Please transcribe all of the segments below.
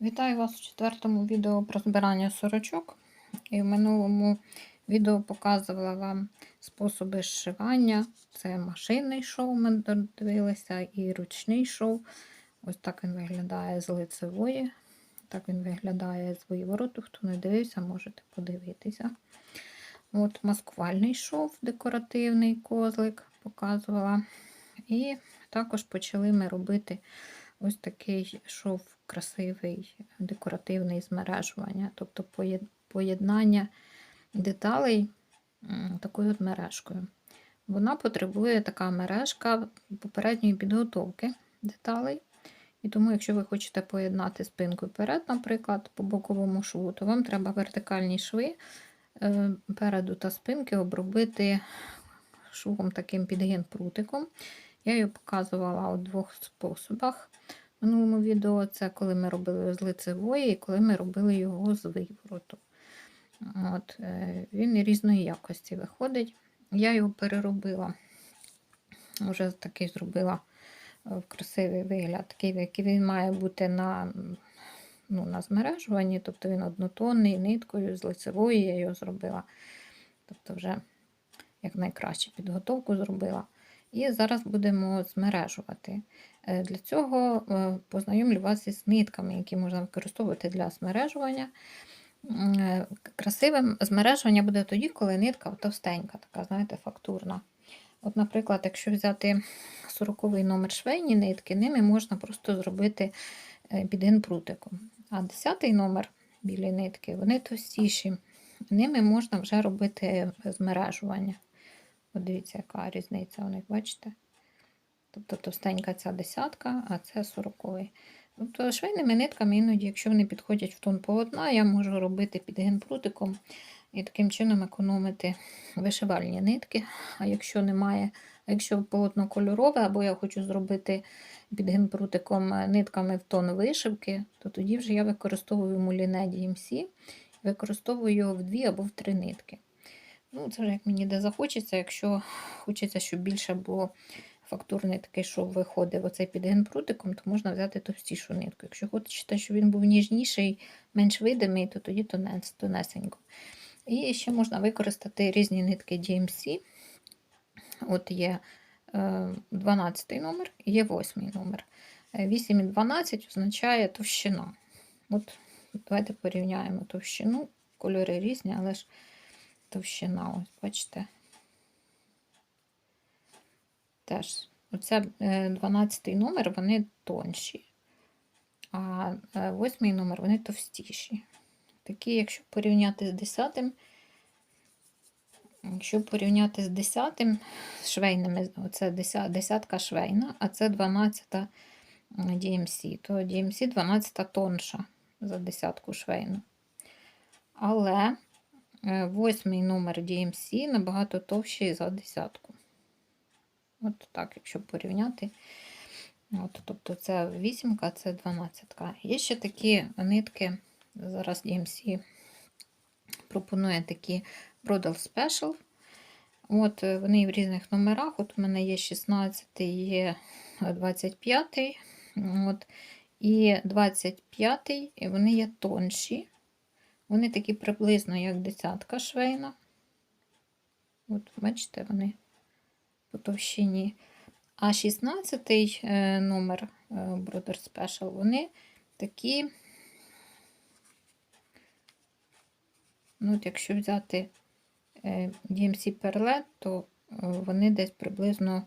Вітаю вас у четвертому відео про збирання сорочок. І в минулому відео показувала вам способи зшивання. Це машинний шов, ми дивилися, і ручний шов. Ось так він виглядає з лицевої. Так він виглядає з вивороту. Хто не дивився, можете подивитися. От Маскувальний шов, декоративний козлик показувала. І також почали ми робити ось такий шов красивий, декоративний змережування, тобто поєднання деталей такою от мережкою. Вона потребує така мережка попередньої підготовки деталей. І тому, якщо ви хочете поєднати спинку вперед, наприклад, по боковому шву, то вам треба вертикальні шви е, переду та спинки обробити швом таким підгін-прутиком. Я її показувала у двох способах. В минулому відео це коли ми робили з лицевої і коли ми робили його з вивороту. От, е, Він різної якості виходить. Я його переробила, вже такий зробила в красивий вигляд, який він має бути на ну, на змережуванні, тобто він однотонний, ниткою, з лицевої я його зробила. Тобто, вже як найкраще підготовку зробила. І зараз будемо змережувати. Е, для цього е, познайомлю вас із нитками, які можна використовувати для змережування. Е, красивим змережування буде тоді, коли нитка товстенька, така, знаєте, фактурна. От, Наприклад, якщо взяти 40-й номер швейні нитки, ними можна просто зробити підгин прутиком. А 10-й номер білі нитки, вони товстіші, ними можна вже робити змережування. Дивіться, яка різниця у них, бачите? Тобто товстенька ця десятка, а це сороковий. Тобто швейними нитками, іноді, якщо вони підходять в тон полотна, я можу робити підгін прутиком і таким чином економити вишивальні нитки. А якщо немає, якщо полотно кольорове, або я хочу зробити підгін прутиком нитками в тон вишивки, то тоді вже я використовую муліне DMC, використовую його в дві або в три нитки. Ну, Це вже як мені де захочеться, якщо хочеться, щоб більше було фактурний такий шов виходив оцей під генпрутиком, то можна взяти товстішу нитку. Якщо хочете, щоб він був ніжніший, менш видимий, то тоді тонесенько. І ще можна використати різні нитки DMC. От є 12 е, номер є 8 номер. 8 і 12 означає товщина. От Давайте порівняємо товщину, кольори різні, але ж товщина, ось, бачите. Теж, оце 12 е, номер, вони тонші, а 8 е, номер вони товстіші. Такі, якщо порівняти з 10, якщо порівняти з 10 швейними, оце 10, десятка швейна, а це 12 DMC, то DMC 12 тонша за десятку швейну. Але восьмий номер DMC набагато товщий за десятку. От так, якщо порівняти. От, Тобто це вісімка, це дванадцятка. Є ще такі нитки. Зараз DMC пропонує такі Brodal Special. От, Вони в різних номерах. От У мене є 16, є 25. От, І 25 і вони є тонші. Вони такі приблизно, як десятка швейна. От, бачите, вони по товщині. А 16 е, номер е, Brother Special, вони такі, ну, от якщо взяти е, DMC Perle, то вони десь приблизно,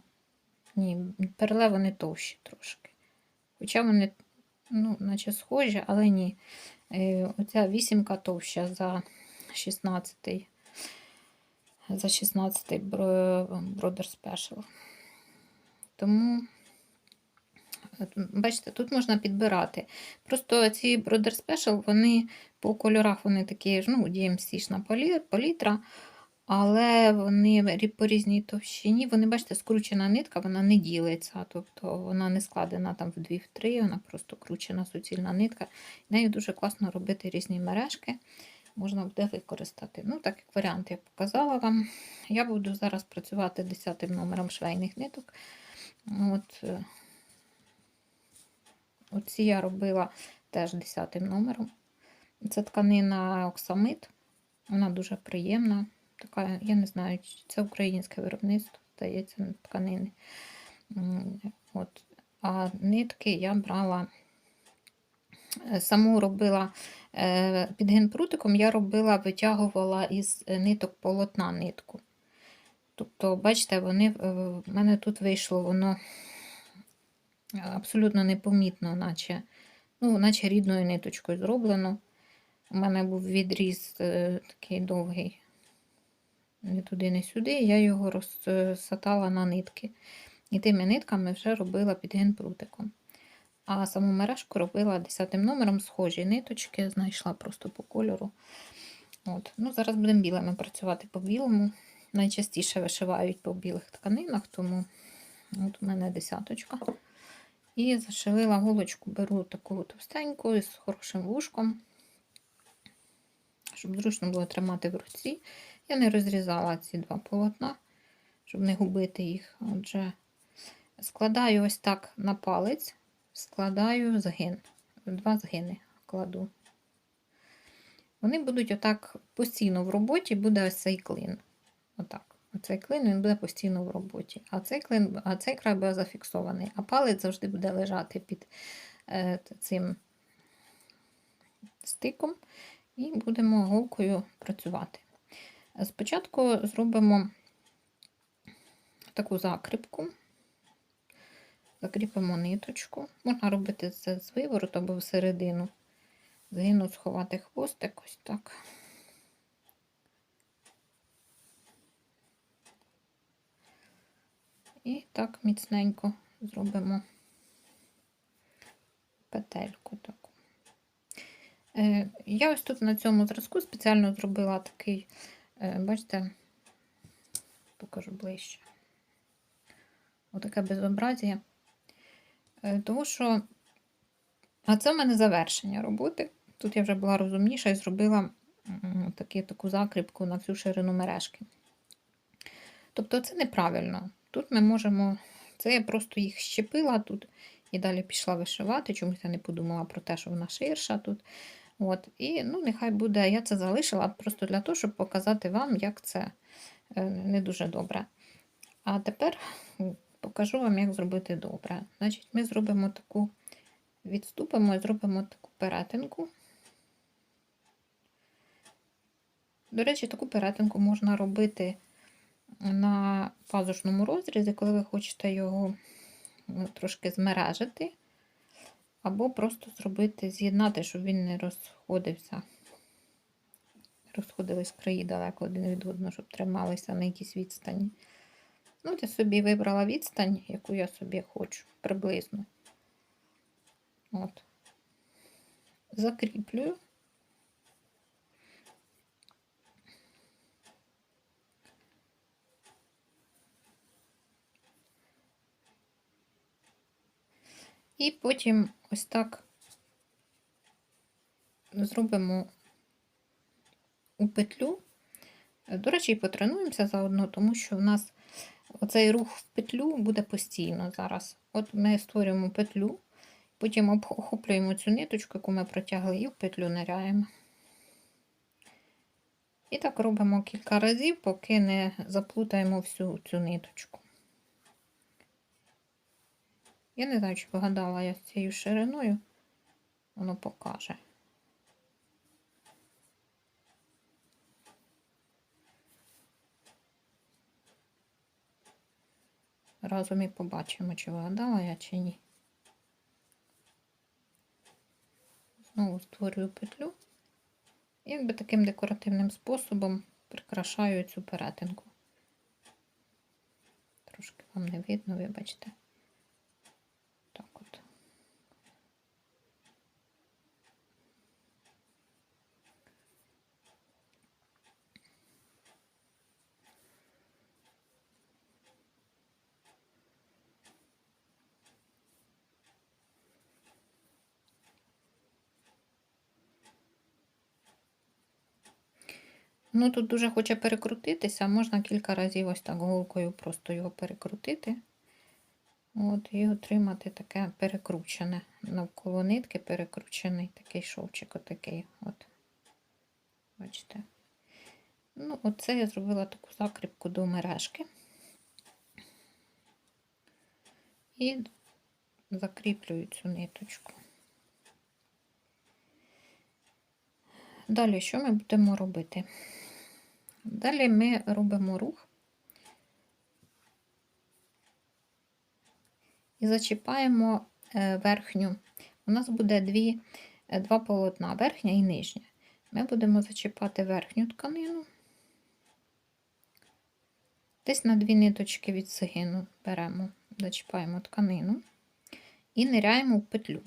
ні, перле вони товщі трошки. Хоча вони, ну, наче схожі, але ні. Е, оця вісімка товща за 16 за 16 Brother Special. Тому, бачите, тут можна підбирати. Просто ці Brother Special, вони по кольорах вони такі ж, ну, DMC-шна палітра, але вони по різній товщині, вони, бачите, скручена нитка, вона не ділиться, тобто вона не складена там в 2-3, вона просто кручена суцільна нитка. Нею дуже класно робити різні мережки, можна буде використати. Ну, так як варіант я показала вам. Я буду зараз працювати 10 номером швейних ниток. От, е, Оці я робила теж 10 номером. Це тканина оксамит. Вона дуже приємна. Така, я не знаю, чи це українське виробництво, здається, тканини. От. А нитки я брала, е, саму робила е, під генпрутиком, я робила, витягувала із ниток полотна нитку. Тобто, бачите, вони е, в мене тут вийшло воно абсолютно непомітно, наче, ну, наче рідною ниточкою зроблено. У мене був відріз такий довгий, не туди, не сюди. Я його розсатала на нитки. І тими нитками вже робила під генпрутиком. А саму мережку робила 10 номером схожі ниточки, знайшла просто по кольору. От. Ну, зараз будемо білими працювати по білому. Найчастіше вишивають по білих тканинах, тому от у мене десяточка. І зашивила голочку, беру таку товстеньку з хорошим вушком, щоб зручно було тримати в руці. Я не розрізала ці два полотна, щоб не губити їх. Отже, складаю ось так на палець, складаю згин. Два згини кладу. Вони будуть отак постійно в роботі, буде ось цей клин. Отак. Оцей клин він буде постійно в роботі. А цей клин, а цей край буде зафіксований, а палець завжди буде лежати під е, цим стиком, і будемо голкою працювати. Спочатку зробимо таку закріпку, закріпимо ниточку. Можна робити це з вивороту або всередину. Згину сховати хвостик, ось так. І так міцненько зробимо петельку таку. Е, Я ось тут на цьому зразку спеціально зробила такий, бачите, покажу ближче. Отаке безобразія. Е, Тому що, а це в мене завершення роботи. Тут я вже була розумніша і зробила такі, таку закріпку на всю ширину мережки. Тобто це неправильно. Тут ми можемо, це я просто їх щепила тут і далі пішла вишивати. Чомусь я не подумала про те, що вона ширша тут. От, І ну, нехай буде, я це залишила просто для того, щоб показати вам, як це е, не дуже добре. А тепер покажу вам, як зробити добре. Значить, ми зробимо таку, відступимо і зробимо таку перетинку. До речі, таку перетинку можна робити на пазушному розрізі, коли ви хочете його ну, трошки змережити, або просто зробити, з'єднати, щоб він не розходився. Розходились краї далеко один від одного, щоб трималися на якійсь відстані. Ну, я собі вибрала відстань, яку я собі хочу, приблизно. От. Закріплюю. І потім ось так зробимо у петлю. До речі, потренуємося заодно, тому що в нас оцей рух в петлю буде постійно зараз. От ми створюємо петлю, потім охоплюємо цю ниточку, яку ми протягли, і в петлю ниряємо. І так робимо кілька разів, поки не заплутаємо всю цю ниточку. Я не знаю, чи вигадала я з цією шириною, воно покаже. Разом і побачимо, чи вигадала я, чи ні. Знову створюю петлю. І якби таким декоративним способом прикрашаю цю перетинку. Трошки вам не видно, вибачте. Так от. Ну, тут дуже хоче перекрутитися, можна кілька разів ось так голкою просто його перекрутити. От, і отримати таке перекручене. Навколо нитки перекручений такий шовчик, отакий. От. Бачите. Ну, оце я зробила таку закріпку до мережки. І закріплюю цю ниточку. Далі, що ми будемо робити? Далі ми робимо рух і зачіпаємо е, верхню. У нас буде дві, е, два полотна, верхня і нижня. Ми будемо зачіпати верхню тканину. Десь на дві ниточки від сигину беремо, зачіпаємо тканину і ниряємо в петлю.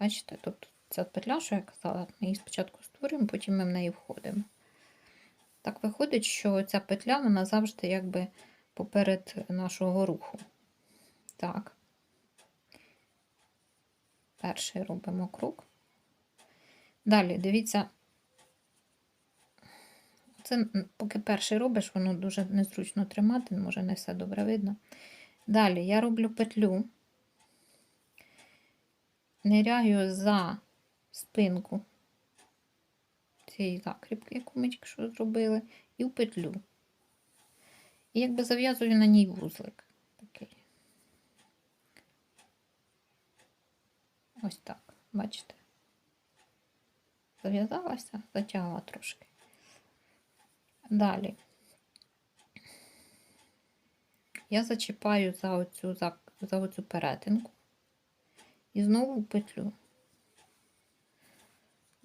Бачите, тут ця петля, що я казала, ми її спочатку створюємо, потім ми в неї входимо. Так виходить, що ця петля вона завжди якби поперед нашого руху. Так. Перший робимо круг. Далі, дивіться, це поки перший робиш, воно дуже незручно тримати, може не все добре видно. Далі я роблю петлю, ниряю за спинку цієї закріпки, яку ми тільки що зробили, і в петлю. І якби зав'язую на ній вузлик. Такий. Ось так, бачите? Зав'язалася, затягла трошки. Далі я зачіпаю за оцю, за, за оцю перетинку і знову в петлю.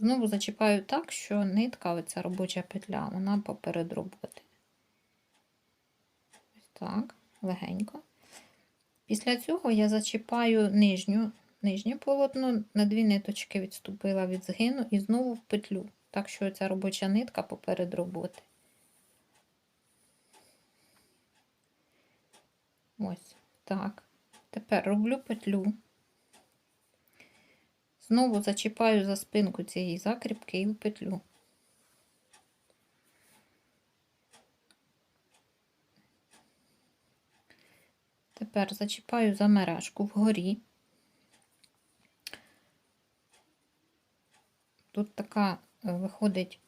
Знову зачіпаю так, що нитка, оця робоча петля, вона поперед роботи. Ось так, легенько. Після цього я зачіпаю нижню, нижнє полотно, на дві ниточки відступила від згину і знову в петлю, так що ця робоча нитка поперед роботи. Ось так. Тепер роблю петлю. Знову зачіпаю за спинку цієї закріпки і в петлю. Тепер зачіпаю за мережку вгорі. Тут така е, виходить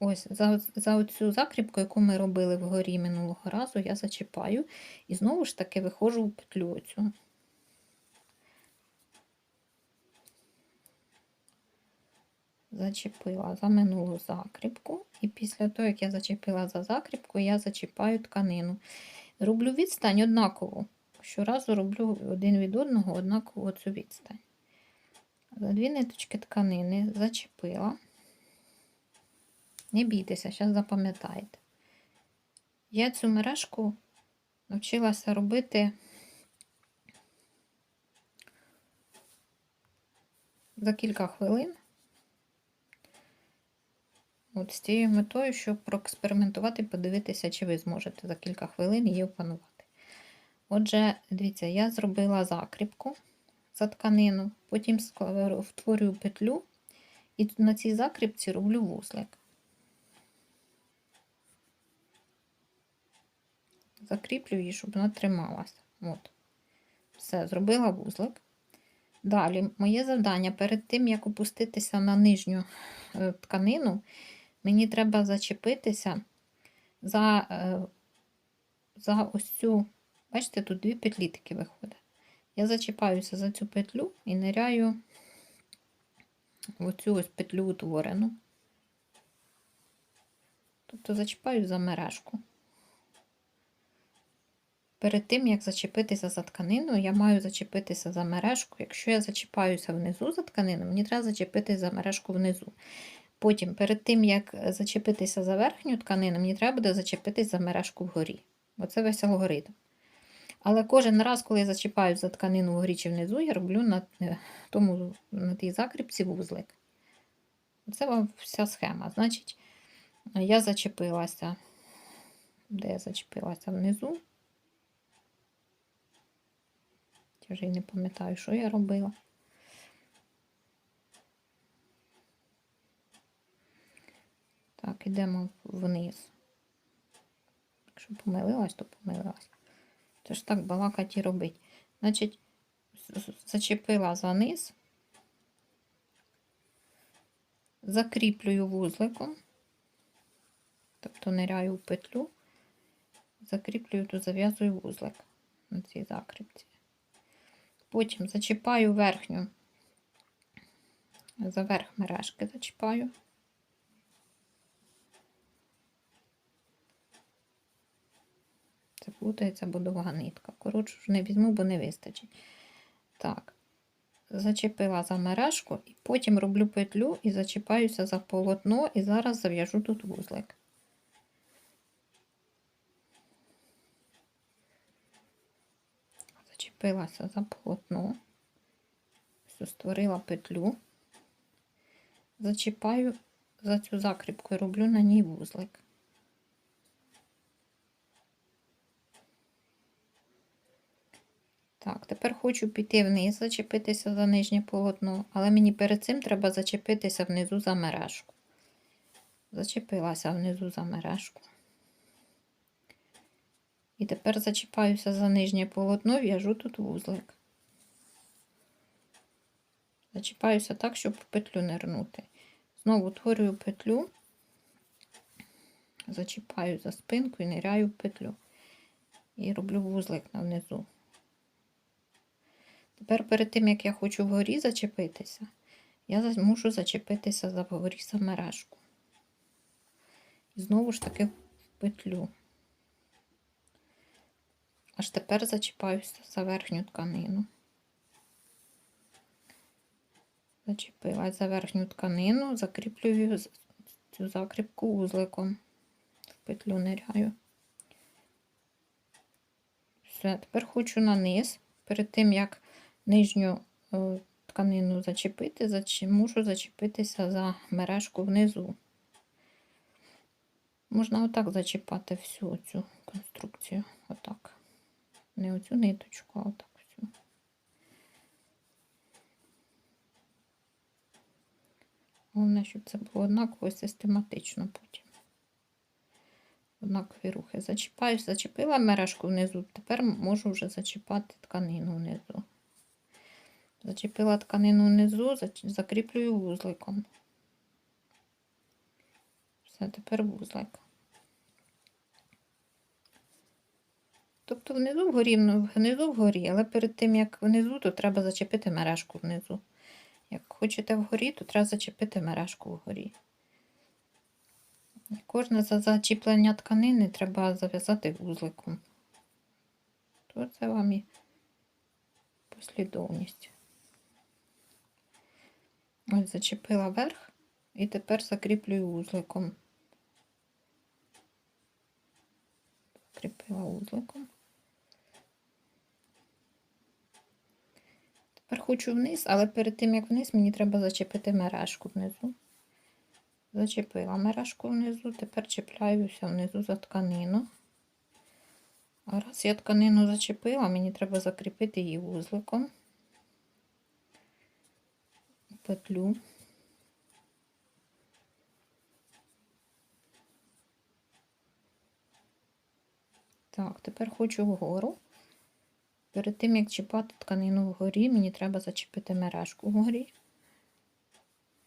ось за за оцю закріпку, яку ми робили вгорі минулого разу, я зачіпаю і знову ж таки виходжу в петлю оцю. Зачепила за минулу закріпку, і після того, як я зачепила за закріпку, я зачіпаю тканину. Роблю відстань однакову. Щоразу роблю один від одного однакову цю відстань. За дві ниточки тканини зачепила. Не бійтеся, зараз запам'ятаєте. Я цю мережку навчилася робити за кілька хвилин. От з тією метою, щоб проекспериментувати, подивитися, чи ви зможете за кілька хвилин її опанувати. Отже, дивіться, я зробила закріпку за тканину, потім втворюю петлю і на цій закріпці роблю вузлик. Закріплю її, щоб вона трималася. От. Все, зробила вузлик. Далі, моє завдання перед тим, як опуститися на нижню е, тканину, мені треба зачепитися за е, за ось цю, бачите, тут дві петлі такі виходять. Я зачіпаюся за цю петлю і ниряю в оцю ось петлю утворену. Тобто зачіпаю за мережку. Перед тим, як зачепитися за тканину, я маю зачепитися за мережку. Якщо я зачіпаюся внизу за тканину, мені треба зачепитися за мережку внизу. Потім, перед тим, як зачепитися за верхню тканину, мені треба буде зачепитися за мережку вгорі. Оце весь алгоритм. Але кожен раз, коли я зачіпаю за тканину вгорі чи внизу, я роблю на е, тому, на тій закріпці вузлик. Це вам вся схема. Значить, я зачепилася, де я зачепилася внизу. Я вже й не пам'ятаю, що я робила. Ідемо вниз. Якщо помилилась, то помилилась. Це ж так балакать і робить. Значить, зачепила за низ, закріплюю вузликом, тобто ниряю в петлю, закріплюю, то зав'язую вузлик на цій закріпці. Потім зачіпаю верхню, за верх мережки зачіпаю. Це плутається, бо довга нитка. Коротше, не візьму, бо не вистачить. Так, зачепила за мережку, і потім роблю петлю і зачіпаюся за полотно, і зараз зав'яжу тут вузлик. Зачепилася за полотно, Все, створила петлю, зачіпаю за цю закріпку і роблю на ній вузлик. Так, тепер хочу піти вниз, зачепитися за нижнє полотно, але мені перед цим треба зачепитися внизу за мережку. Зачепилася внизу за мережку. І тепер зачіпаюся за нижнє полотно, в'яжу тут вузлик. Зачіпаюся так, щоб петлю не рнути. Знову утворюю петлю, зачіпаю за спинку і ниряю петлю. І роблю вузлик на внизу. Тепер перед тим, як я хочу вгорі зачепитися, я мушу зачепитися за вгорі за мережку. І знову ж таки в петлю. Аж тепер зачіпаюся за верхню тканину. Зачепилась за верхню тканину, закріплюю цю закріпку вузликом. В петлю ниряю. Все, тепер хочу на низ. Перед тим, як нижню е, тканину зачепити, зачі- мушу зачепитися за мережку внизу. Можна отак зачіпати всю цю конструкцію. Отак. Не оцю ниточку, а отак всю. Головне, щоб це було однаково систематично потім. Однакові рухи. Зачіпаю, зачепила мережку внизу, тепер можу вже зачіпати тканину внизу. Зачепила тканину внизу, закріплюю вузликом. Все, тепер вузлик. Тобто внизу вгорі, внизу вгорі, але перед тим, як внизу, то треба зачепити мережку внизу. Як хочете вгорі, то треба зачепити мережку вгорі. І Кожне за зачіплення тканини треба зав'язати вузликом. То це вам і послідовність. Ось зачепила верх і тепер закріплюю вузликом. Закріпила вузликом. Тепер хочу вниз, але перед тим, як вниз, мені треба зачепити мережку внизу. Зачепила мережку внизу, тепер чіпляюся внизу за тканину. А раз я тканину зачепила, мені треба закріпити її вузликом. Петлю. Так, тепер хочу вгору. Перед тим, як чіпати тканину вгорі, мені треба зачепити мережку вгорі.